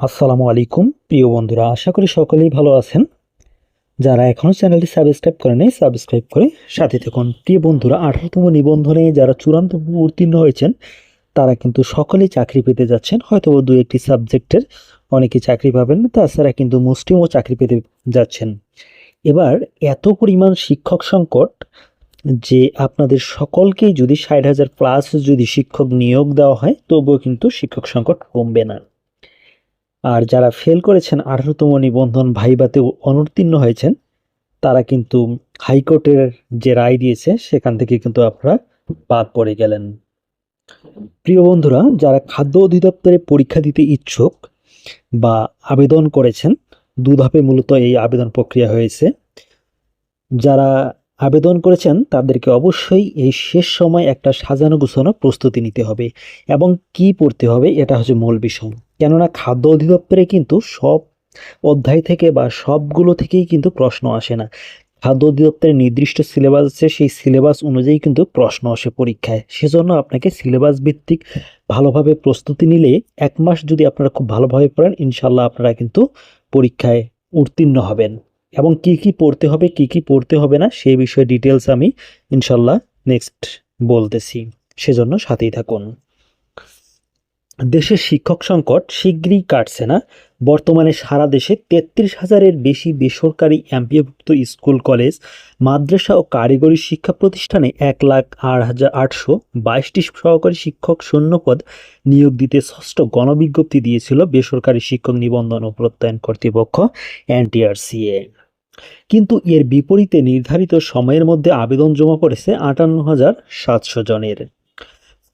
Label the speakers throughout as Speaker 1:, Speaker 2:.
Speaker 1: আসসালামু আলাইকুম, প্রিয় বন্ধুরা, আশা করি সকলেই ভালো আছেন। যারা এখনও চ্যানেলটি সাবস্ক্রাইব করে করেনি সাবস্ক্রাইব করে সাথে থাকুন। প্রিয় বন্ধুরা, আঠারোতম নিবন্ধনে যারা চূড়ান্ত উত্তীর্ণ হয়েছেন, তারা কিন্তু সকলেই চাকরি পেতে যাচ্ছেন। হয়তো দু একটি সাবজেক্টের অনেকে চাকরি পাবেন না, তাছাড়া কিন্তু মুসলিমও চাকরি পেতে যাচ্ছেন। এবার এত পরিমাণ শিক্ষক সংকট যে আপনাদের সকলকেই যদি ষাট হাজার প্লাস যদি শিক্ষক নিয়োগ দেওয়া হয়, তবুও কিন্তু শিক্ষক সংকট কমবে না। আর যারা ফেল করেছেন আঠারোতম নিবন্ধন ভাইবাতে অনুত্তীর্ণ হয়েছেন, তারা কিন্তু হাইকোর্টের যে রায় দিয়েছে, সেখান থেকে কিন্তু আপনারা বাদ পড়ে গেলেন। প্রিয় বন্ধুরা, যারা খাদ্য অধিদপ্তরে পরীক্ষা দিতে ইচ্ছুক বা আবেদন করেছেন দুধাপে মূলত এই আবেদন প্রক্রিয়া হয়েছে। যারা আবেদন করেছেন, তাদেরকে অবশ্যই এই শেষ সময় একটা সাজানো গুছানো প্রস্তুতি নিতে হবে এবং কি পড়তে হবে, এটা হচ্ছে মূল বিষয়। কেননা খাদ্য অধিদপ্তরে কিন্তু সব অধ্যায় থেকে বা সবগুলো থেকেই কিন্তু প্রশ্ন আসে না। খাদ্য অধিদপ্তরের নির্দিষ্ট সিলেবাস আছে সেই সিলেবাস অনুযায়ী কিন্তু প্রশ্ন আসে পরীক্ষায়। সেজন্য আপনাকে সিলেবাস ভিত্তিক ভালোভাবে প্রস্তুতি নিলে এক মাস যদি আপনারা খুব ভালোভাবে পড়েন ইনশাল্লাহ আপনারা কিন্তু পরীক্ষায় উত্তীর্ণ হবেন। এবং কি কি পড়তে হবে, কি কি পড়তে হবে না সেই বিষয়ে ডিটেলস আমি ইনশাল্লাহ নেক্সট বলতেছি। সেজন্য সাথেই থাকুন। দেশের শিক্ষক সংকট শীঘ্রই কাটছে না। বর্তমানে সারা দেশে তেত্রিশ হাজারের বেশি বেসরকারি এমপিওভুক্ত স্কুল, কলেজ, মাদ্রাসা ও কারিগরি শিক্ষা প্রতিষ্ঠানে এক লাখ আট হাজার আটশো বাইশটি সহকারী শিক্ষক শূন্যপদ নিয়োগ দিতে ষষ্ঠ গণবিজ্ঞপ্তি দিয়েছিল বেসরকারি শিক্ষক নিবন্ধন ও প্রত্যয়ন কর্তৃপক্ষ এনটিআরসিএ। কিন্তু এর বিপরীতে নির্ধারিত সময়ের মধ্যে আবেদন জমা পড়েছে আটান্ন হাজার সাতশো জনের।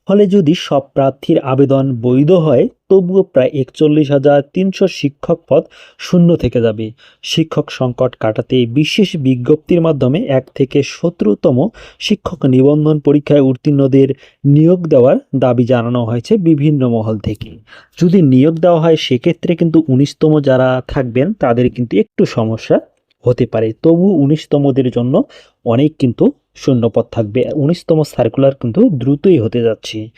Speaker 1: ফলে যদি সব প্রার্থীর আবেদন বৈধ হয়, তবুও প্রায় একচল্লিশ হাজার তিনশো শিক্ষক পদ শূন্য থেকে যাবে। শিক্ষক সংকট কাটাতে বিশেষ বিজ্ঞপ্তির মাধ্যমে এক থেকে সতেরোতম শিক্ষক নিবন্ধন পরীক্ষায় উত্তীর্ণদের নিয়োগ দেওয়ার দাবি জানানো হয়েছে বিভিন্ন মহল থেকে। যদি নিয়োগ দেওয়া হয়, সেক্ষেত্রে কিন্তু উনিশতম যারা থাকবেন, তাদের কিন্তু একটু সমস্যা হতে পারে। তবু উনিশতমদের জন্য অনেক কিন্তু শূন্যপদ থাকবে। উনিশতম সার্কুলার কিন্তু দ্রুতই হতে যাচ্ছে।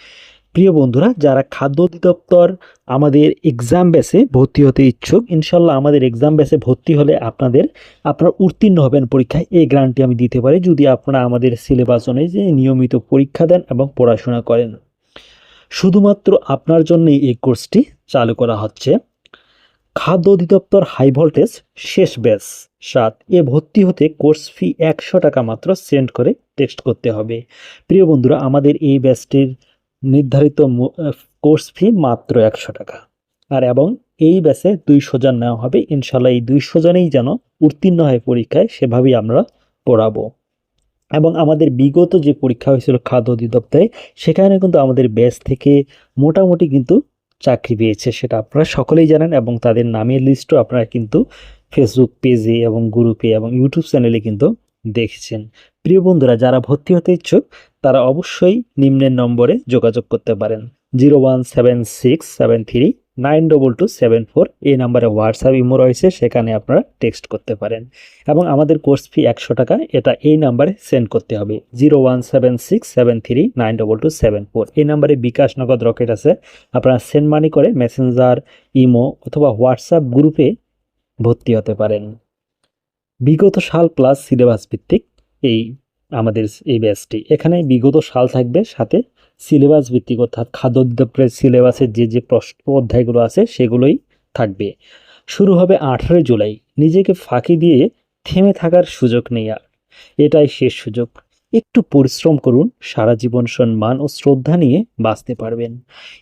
Speaker 1: প্রিয় বন্ধুরা, যারা খাদ্য অধিদপ্তর আমাদের এক্সাম বেসে ভর্তি হতে ইচ্ছুক ইনশাল্লাহ আমাদের এক্সাম বেসে ভর্তি হলে আপনাদের, আপনারা উত্তীর্ণ হবেন পরীক্ষায়। এই গ্রান্টটি আমি দিতে পারি যদি আপনারা আমাদের সিলেবাস অনুযায়ী নিয়মিত পরীক্ষা দেন এবং পড়াশোনা করেন। শুধুমাত্র আপনার জন্যই এই কোর্সটি চালু করা হচ্ছে। খাদ্য অধিদপ্তর হাই ভোল্টেজ শেষ ব্যাচ সাত, এ ভর্তি হতে কোর্স ফি একশো টাকা মাত্র সেন্ড করে টেক্সট করতে হবে। প্রিয় বন্ধুরা, আমাদের এই ব্যাচটির নির্ধারিত কোর্স ফি মাত্র একশো টাকা। আর এবং এই ব্যাচে দুইশো জন নেওয়া হবে। ইনশাল্লাহ এই দুইশো জনেই যেন উত্তীর্ণ হয় পরীক্ষায়, সেভাবেই আমরা পড়াবো। এবং আমাদের বিগত যে পরীক্ষা হয়েছিল খাদ্য অধিদপ্তরে, সেখানে কিন্তু আমাদের ব্যাচ থেকে মোটামুটি কিন্তু চাকরি পেয়েছে, সেটা আপনারা সকলেই জানেন এবং তাদের নামের লিস্টও আপনারা কিন্তু ফেসবুক পেজে এবং গ্রুপে এবং ইউটিউব চ্যানেলে কিন্তু দেখছেন। প্রিয় বন্ধুরা, যারা ভর্তি হতে ইচ্ছুক, তারা অবশ্যই নিম্নের নম্বরে যোগাযোগ করতে পারেন। Zero one seven six seven three nine double two seven four এই নাম্বারে হোয়াটসঅ্যাপ ইমো রয়েছে, সেখানে আপনারা টেক্সট করতে পারেন। এবং আমাদের কোর্স ফি একশো টাকা, এটা এই নাম্বারে সেন্ড করতে হবে। Zero one seven six seven three nine double two seven four এই নাম্বারে বিকাশ নগদ রকেট আছে। আপনারা সেন্ড মানি করে মেসেঞ্জার ইমো অথবা হোয়াটসঅ্যাপ গ্রুপে ভর্তি হতে পারেন। বিগত সাল প্লাস সিলেবাস ভিত্তিক এই আমাদের এই ব্যাচটি এখানে বিগত সাল থাকবে, সাথে সিলেবাস ভিত্তিক অর্থাৎ খাদ্য অধিদপ্তরের সিলেবাসের যে যে প্রশ্ন অধ্যায়গুলো আছে, সেগুলোই থাকবে। শুরু হবে আঠারোই জুলাই। নিজেকে ফাঁকি দিয়ে থেমে থাকার সুযোগ নেই আর। এটাই শেষ সুযোগ। একটু পরিশ্রম করুন, সারা জীবন সম্মান ও শ্রদ্ধা নিয়ে বাঁচতে পারবেন।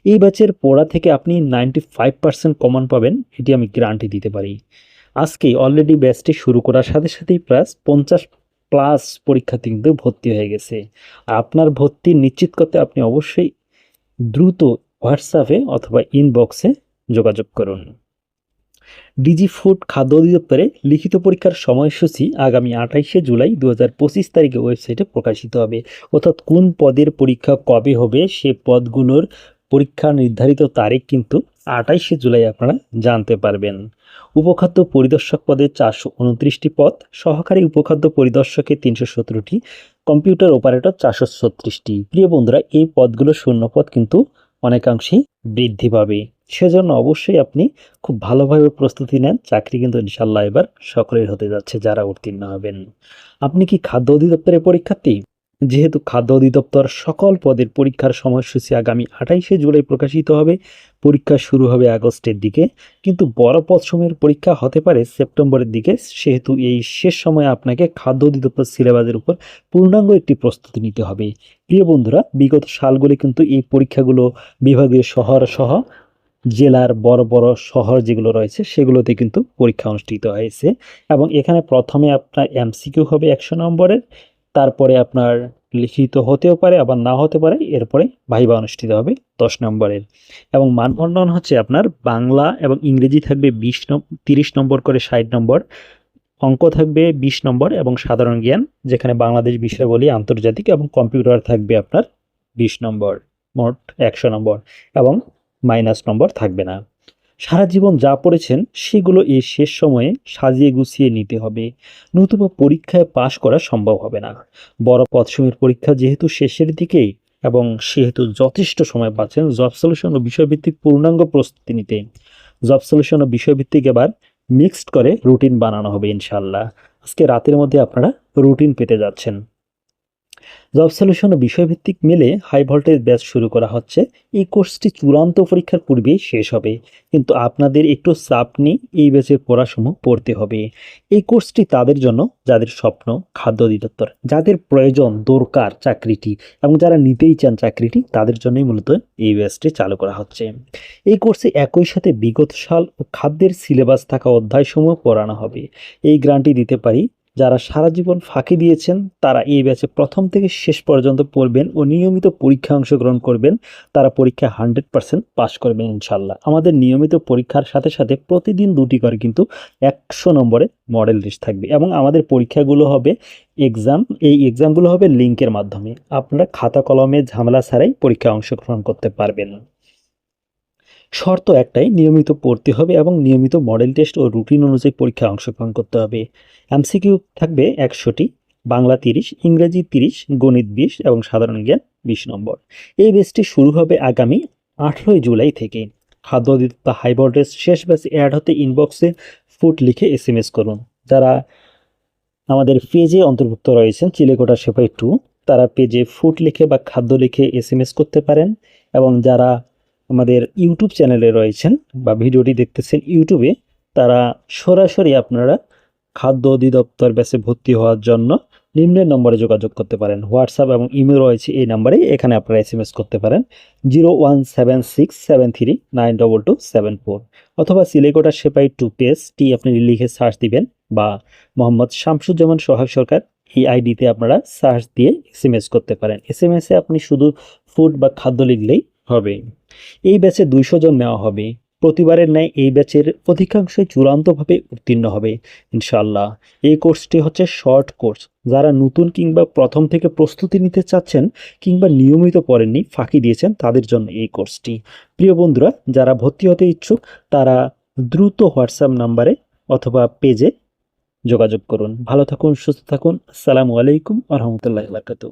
Speaker 1: এই ব্যাচের পড়া থেকে আপনি নাইনটি ফাইভ পার্সেন্ট কমন পাবেন, এটি আমি গ্যারান্টি দিতে পারি। আজকে অলরেডি ব্যাচটি শুরু করার সাথে সাথেই প্রায় পঞ্চাশ প্লাস পরীক্ষার্থী কিন্তু ভর্তি হয়ে গেছে। আর আপনার ভর্তি নিশ্চিত করতে আপনি অবশ্যই দ্রুত হোয়াটসঅ্যাপে অথবা ইনবক্সে যোগাযোগ করুন। ডিজি ফুড খাদ্য অধিদপ্তরে লিখিত পরীক্ষার সময়সূচি আগামী আঠাইশে জুলাই দু হাজার পঁচিশ তারিখে ওয়েবসাইটে প্রকাশিত হবে। অর্থাৎ কোন পদের পরীক্ষা কবে হবে, সে পদগুলোর পরীক্ষা নির্ধারিত তারিখ কিন্তু আঠাইশে জুলাই আপনারা জানতে পারবেন। উপখাদ্য পরিদর্শক পদে চারশো উনত্রিশটি পদ, সহকারী উপখাদ্য পরিদর্শকে তিনশো সতেরোটি, কম্পিউটার অপারেটর চারশো ছত্রিশটি। প্রিয় বন্ধুরা, এই পদগুলো শূন্য পদ কিন্তু অনেকাংশেই বৃদ্ধি পাবে। সেজন্য অবশ্যই আপনি খুব ভালোভাবে প্রস্তুতি নেন। চাকরি কিন্তু ইনশাল্লাহ এবার সকলের হতে যাচ্ছে যারা উত্তীর্ণ হবেন। আপনি কি খাদ্য অধিদপ্তরের পরীক্ষার্থী? যেহেতু খাদ্য অধিদপ্তর সকল পদের পরীক্ষার সময়সূচি আগামী আঠাইশে জুলাই প্রকাশিত হবে, পরীক্ষা শুরু হবে আগস্টের দিকে। কিন্তু বড় পদ সময়ের পরীক্ষা হতে পারে সেপ্টেম্বরের দিকে। সেহেতু এই শেষ সময়ে আপনাকে খাদ্য অধিদপ্তর সিলেবাসের উপর পূর্ণাঙ্গ একটি প্রস্তুতি নিতে হবে। প্রিয় বন্ধুরা, বিগত সালগুলি কিন্তু এই পরীক্ষাগুলো বিভাগীয় শহর সহ জেলার বড় বড় শহর যেগুলো রয়েছে, সেগুলোতে কিন্তু পরীক্ষা অনুষ্ঠিত হয়েছে। এবং এখানে প্রথমে আপনার এমসিকিউ হবে একশো নম্বরের তারপরে আপনার লিখিত হতেও পারে, আবার না হতে পারে, এরপরে ভাইবা অনুষ্ঠিত হবে দশ নম্বরের। এবং মানবন্ধন হচ্ছে আপনার বাংলা এবং ইংরেজি থাকবে বিশ তিরিশ নম্বর করে ষাট নম্বর, অঙ্ক থাকবে বিশ নম্বর এবং সাধারণ জ্ঞান, যেখানে বাংলাদেশ বিষয়াবলী আন্তর্জাতিক এবং কম্পিউটার থাকবে আপনার বিশ নম্বর, মোট একশো নম্বর এবং মাইনাস নম্বর থাকবে না। সারা জীবন যা পড়েছেন, সেগুলো এই শেষ সময়ে সাজিয়ে গুছিয়ে নিতে হবে। নতুবা পরীক্ষায় পাশ করা সম্ভব হবে না। বড় পদসমূহের পরীক্ষা যেহেতু শেষের দিকেই এবং সেহেতু যথেষ্ট সময় পাচ্ছেন জব সলিউশন ও বিষয়ভিত্তিক পূর্ণাঙ্গ প্রস্তুতি নিতে। জব সলিউশন ও বিষয়ভিত্তিক এবার মিক্সড করে রুটিন বানানো হবে ইনশাল্লাহ আজকে রাতের মধ্যে আপনারা রুটিন পেতে যাচ্ছেন। জব সলিউশন ও বিষয়ভিত্তিক মিলে হাই ভোল্টেজ ব্যাচ শুরু করা হচ্ছে। এই কোর্সটি চূড়ান্ত পরীক্ষার পূর্বেই শেষ হবে। কিন্তু আপনাদের একটু চাপ নিয়ে এই ব্যাচের পড়াসমূহ পড়তে হবে। এই কোর্সটি তাদের জন্য যাদের স্বপ্ন, খাদ্য অধিদপ্তর, যাদের প্রয়োজন, দরকার চাকরিটি এবং যারা নিতেই চান চাকরিটি, তাদের জন্যই মূলত এই ব্যাচটি চালু করা হচ্ছে। এই কোর্সে একই সাথে বিগত সাল ও খাদ্যের সিলেবাস থাকা অধ্যায়সমূহ পড়ানো হবে। এই গ্রান্টি দিতে পারি যারা সারা জীবন ফাঁকি দিয়েছেন, তারা এই ব্যাচে প্রথম থেকে শেষ পর্যন্ত পড়বেন ও নিয়মিত পরীক্ষা অংশগ্রহণ করবেন। তারা পরীক্ষা হান্ড্রেড পার্সেন্ট পাস করবেন ইনশাল্লাহ আমাদের নিয়মিত পরীক্ষার সাথে সাথে প্রতিদিন দুটি করে কিন্তু একশো নম্বরে মডেল লিস্ট থাকবে এবং আমাদের পরীক্ষাগুলো হবে এক্সাম। এই এক্সামগুলো হবে লিঙ্কের মাধ্যমে। আপনারা খাতা কলমে ঝামেলা ছাড়াই পরীক্ষায় অংশগ্রহণ করতে পারবেন। শর্ত একটাই, নিয়মিত পড়তে হবে এবং নিয়মিত মডেল টেস্ট ও রুটিন অনুযায়ী পরীক্ষায় অংশগ্রহণ করতে হবে। এমসিকিউ থাকবে একশোটি, বাংলা তিরিশ, ইংরেজি তিরিশ, গণিত বিশ এবং সাধারণ জ্ঞান বিশ নম্বর। এই বেসটি শুরু হবে আগামী আঠেরোই জুলাই থেকে। খাদ্য অধিদপ্তর হাই ভোল্টেজ শেষ ব্যাচ অ্যাড হতে ইনবক্সে ফুট লিখে এস এম এস করুন। যারা আমাদের পেজে অন্তর্ভুক্ত রয়েছেন, চিলেকোটা সেপাই টু, তারা পেজে ফুট লিখে বা খাদ্য লিখে এস এম এস করতে পারেন এবং যারা আমাদের ইউটিউব চ্যানেলে রয়েছেন বা ভিডিওটি দেখতেছেন ইউটিউবে, তারা সরাসরি আপনারা খাদ্য অধিদপ্তর ব্যাচে ভর্তি হওয়ার জন্য নিম্নের নম্বরে যোগাযোগ করতে পারেন। হোয়াটসঅ্যাপ এবং ইমেল রয়েছে এই নাম্বারে, এখানে আপনারা এস করতে পারেন। Zero one seven six seven three nine double two seven four অথবা সিলেকোটা সেপাই টু পেজটি আপনি লিখে সার্চ দিবেন বা মোহাম্মদ শামসুজ্জামান সোহাগ সরকার এই আইডিতে আপনারা সার্চ দিয়ে এস করতে পারেন। এস এসে আপনি শুধু ফুড বা খাদ্য লিখলেই হবে। এই ব্যাচে দুইশো জন নেওয়া হবে। প্রতিবারের ন্যায় এই ব্যাচের অধিকাংশই চূড়ান্তভাবে উত্তীর্ণ হবে ইনশাল্লাহ এই কোর্সটি হচ্ছে শর্ট কোর্স। যারা নতুন কিংবা প্রথম থেকে প্রস্তুতি নিতে চাচ্ছেন কিংবা নিয়মিত পড়েননি, ফাঁকি দিয়েছেন তাদের জন্য এই কোর্সটি। প্রিয় বন্ধুরা, যারা ভর্তি হতে ইচ্ছুক, তারা দ্রুত হোয়াটসঅ্যাপ নাম্বারে অথবা পেজে যোগাযোগ করুন। ভালো থাকুন, সুস্থ থাকুন। আসসালামু আলাইকুম আ রহমতুল্লাহ বারকাতু